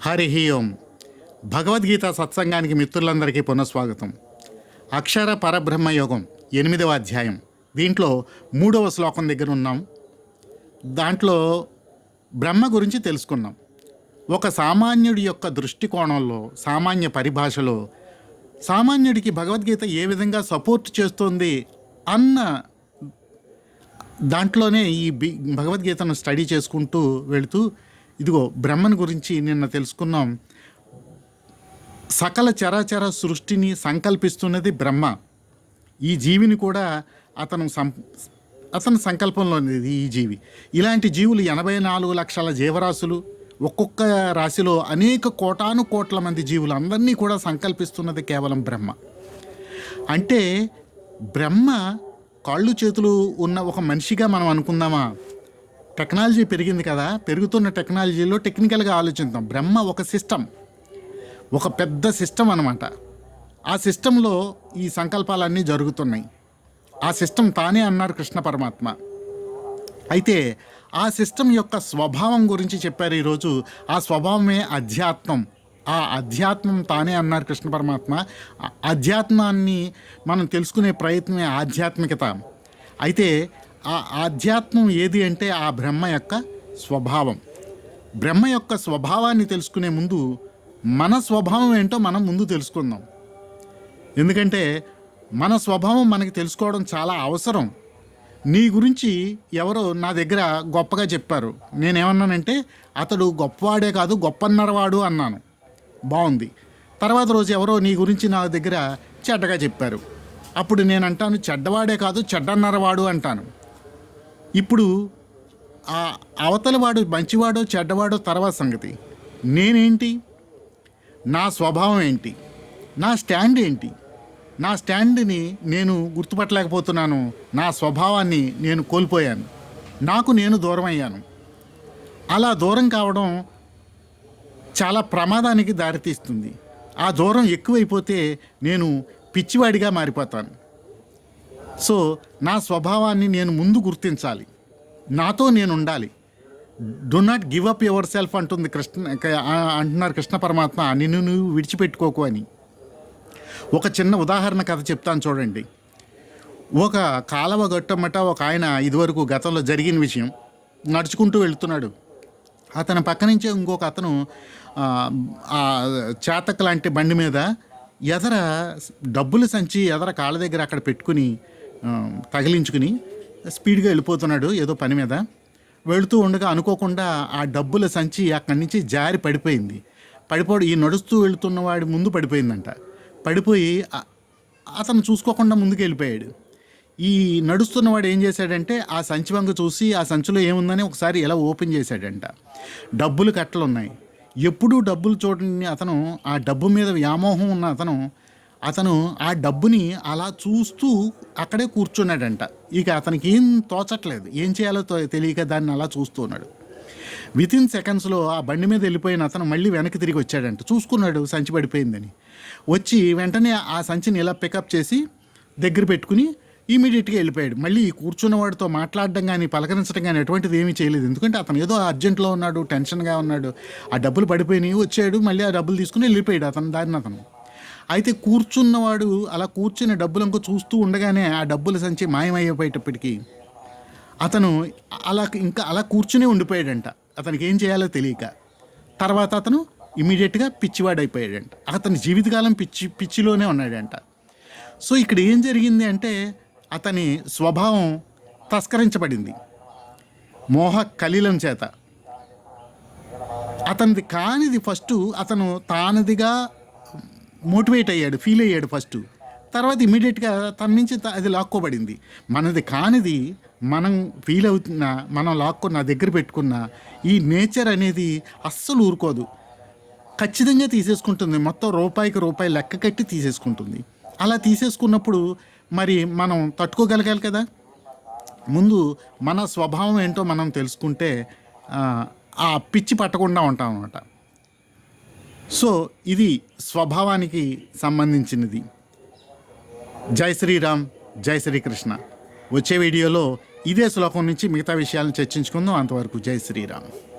హరి ఓం. భగవద్గీత సత్సంగానికి మిత్రులందరికీ పునఃస్వాగతం. అక్షర పరబ్రహ్మ యోగం ఎనిమిదవ అధ్యాయం. దీంట్లో మూడవ శ్లోకం దగ్గర ఉన్నాం. దాంట్లో బ్రహ్మ గురించి తెలుసుకున్నాం. ఒక సామాన్యుడి యొక్క దృష్టికోణంలో సామాన్య పరిభాషలో సామాన్యుడికి భగవద్గీత ఏ విధంగా సపోర్ట్ చేస్తుంది అన్న దాంట్లోనే ఈ బి భగవద్గీతను స్టడీ చేసుకుంటూ వెళుతూ ఇదిగో బ్రహ్మను గురించి నిన్న తెలుసుకున్నాం. సకల చరాచర సృష్టిని సంకల్పిస్తున్నది బ్రహ్మ. ఈ జీవిని కూడా అతను సం అతని సంకల్పంలోనేది ఈ జీవి. ఇలాంటి జీవులు ఎనభై నాలుగు లక్షల జీవరాశులు ఒక్కొక్క రాశిలో అనేక కోటాను కోట్ల మంది జీవులు అందరినీ కూడా సంకల్పిస్తున్నది కేవలం బ్రహ్మ. అంటే బ్రహ్మ కాళ్ళు చేతులు ఉన్న ఒక మనిషిగా మనం అనుకుందామా? టెక్నాలజీ పెరిగింది కదా పెరుగుతున్న టెక్నాలజీలో టెక్నికల్గా ఆలోచిద్దాం. బ్రహ్మ ఒక సిస్టమ్. ఒక పెద్ద సిస్టమ్ అనమాట ఆ సిస్టంలో ఈ సంకల్పాలన్నీ జరుగుతున్నాయి. ఆ సిస్టమ్ తానే అన్నారు కృష్ణ పరమాత్మ. అయితే ఆ సిస్టమ్ యొక్క స్వభావం గురించి చెప్పారు ఈరోజు. ఆ స్వభావమే అధ్యాత్మం. ఆ అధ్యాత్మం తానే అన్నారు కృష్ణ పరమాత్మ. అధ్యాత్మాన్ని మనం తెలుసుకునే ప్రయత్నమే ఆధ్యాత్మికత. అయితే ఆ ఆధ్యాత్మం ఏది అంటే ఆ బ్రహ్మ యొక్క స్వభావం. బ్రహ్మ యొక్క స్వభావాన్ని తెలుసుకునే ముందు మన స్వభావం ఏంటో మనం ముందు తెలుసుకుందాం. ఎందుకంటే మన స్వభావం మనకి తెలుసుకోవడం చాలా అవసరం. నీ గురించి ఎవరో నా దగ్గర గొప్పగా చెప్పారు. నేనేమన్నానంటే అతడు గొప్పవాడే కాదు గొప్పన్నరవాడు అన్నాను. బాగుంది తర్వాత రోజు ఎవరో నీ గురించి నా దగ్గర చెడ్డగా చెప్పారు. అప్పుడు నేను అంటాను చెడ్డవాడే కాదు చెడ్డన్నరవాడు అంటాను. ఇప్పుడు ఆ అవతల వాడు మంచివాడో చెడ్డవాడో తర్వాత సంగతి. నేనేంటి? నా స్వభావం ఏంటి? నా స్టాండ్ ఏంటి? నా స్టాండ్ని నేను గుర్తుపట్టలేకపోతున్నాను. నా స్వభావాన్ని నేను కోల్పోయాను. నాకు నేను దూరం అయ్యాను అలా దూరం కావడం చాలా ప్రమాదానికి దారితీస్తుంది. ఆ దూరం ఎక్కువైపోతే నేను పిచ్చివాడిగా మారిపోతాను. సో నా స్వభావాన్ని నేను ముందు గుర్తించాలి. నాతో నేను ఉండాలి. Do not give up your self అంటుంది కృష్ణ అంటున్నారు కృష్ణ పరమాత్మ నిన్ను నువ్వు విడిచిపెట్టుకోకు అని. ఒక చిన్న ఉదాహరణ కథ చెప్తాను చూడండి. ఒక కాలవ గట్టమట ఒక ఆయన ఇదివరకు గతంలో జరిగిన విషయం నడుచుకుంటూ వెళ్తున్నాడు. అతని పక్క నుంచే ఇంకొక అతను చేతక చేతక్ లాంటి బండి మీద ఎదర డబ్బులు సంచి ఎదర కాళ్ళ దగ్గర అక్కడ పెట్టుకుని తగిలించుకుని స్పీడ్గా వెళ్ళిపోతున్నాడు ఏదో పని మీద. వెళుతూ ఉండగా అనుకోకుండా ఆ డబ్బుల సంచి అక్కడి నుంచి జారి పడిపోయింది. పడిపోడు ఈ నడుస్తూ వెళుతున్న వాడి ముందు పడిపోయిందంట. పడిపోయి అతను చూసుకోకుండా ముందుకు వెళ్ళిపోయాడు. ఈ నడుస్తున్నవాడు ఏం చేశాడంటే ఆ సంచి వంక చూసి ఆ సంచిలో ఏముందని ఒకసారి ఎలా ఓపెన్ చేశాడంట. డబ్బులు కట్టలు ఉన్నాయి ఎప్పుడూ డబ్బులు చూడని అతను ఆ డబ్బు మీద వ్యామోహం ఉన్న అతను అతను ఆ డబ్బుని అలా చూస్తూ అక్కడే కూర్చున్నాడంట. ఇక అతనికి ఏం తోచట్లేదు. ఏం చేయాలో తెలియక దాన్ని అలా చూస్తూ ఉన్నాడు. విత్ ఇన్ సెకండ్స్లో ఆ బండి మీద వెళ్ళిపోయిన అతను మళ్ళీ వెనక్కి తిరిగి వచ్చాడంట. చూసుకున్నాడు సంచి పడిపోయిందని. వచ్చి వెంటనే ఆ సంచిని ఇలా పికప్ చేసి దగ్గర పెట్టుకుని ఇమీడియట్గా వెళ్ళిపోయాడు. మళ్ళీ కూర్చున్నవాడితో మాట్లాడడం కానీ పలకరించడం కానీ ఎటువంటిది ఏమీ చేయలేదు. ఎందుకంటే అతను ఏదో అర్జెంట్లో ఉన్నాడు టెన్షన్గా ఉన్నాడు. ఆ డబ్బులు పడిపోయినాయి వచ్చాడు మళ్ళీ ఆ డబ్బులు తీసుకుని వెళ్ళిపోయాడు అతను దారిని అతను. అయితే కూర్చున్నవాడు అలా కూర్చుని డబ్బులు ఇంకో చూస్తూ ఉండగానే ఆ డబ్బుల సంచి మాయమైపోయేటప్పటికీ అతను అలా ఇంకా అలా కూర్చునే ఉండిపోయాడంట. అతనికి ఏం చేయాలో తెలియక. తర్వాత అతను ఇమీడియట్గా పిచ్చివాడైపోయాడంట. అతని జీవితకాలం పిచ్చి పిచ్చిలోనే ఉన్నాడంట. సో ఇక్కడ ఏం జరిగింది అంటే అతని స్వభావం తస్కరించబడింది. మోహ కలిలం చేత. అతనిది కానిది ఫస్ట్ అతను తానదిగా మోటివేట్ అయ్యాడు ఫీల్ అయ్యాడు ఫస్ట్ తర్వాత ఇమీడియట్గా తన నుంచి త- అది లాక్కోబడింది. మనది కానిది మనం ఫీల్ అవుతున్న మనం లాక్కున్న దగ్గర పెట్టుకున్న ఈ నేచర్ అనేది అస్సలు ఊరుకోదు. ఖచ్చితంగా తీసేసుకుంటుంది. మొత్తం రూపాయికి రూపాయి లెక్క కట్టి తీసేసుకుంటుంది. అలా తీసేసుకున్నప్పుడు మరి మనం తట్టుకోగలగాలి కదా? ముందు మన స్వభావం ఏంటో మనం తెలుసుకుంటే ఆ, ఆ పిచ్చి పట్టకుండా ఉంటాం అన్నమాట సో ఇది స్వభావానికి సంబంధించినది. జై శ్రీరామ్ జై శ్రీకృష్ణ. వచ్చే వీడియోలో ఇదే శ్లోకం నుంచి మిగతా విషయాలను చర్చించుకుందాం. అంతవరకు జై శ్రీరామ్.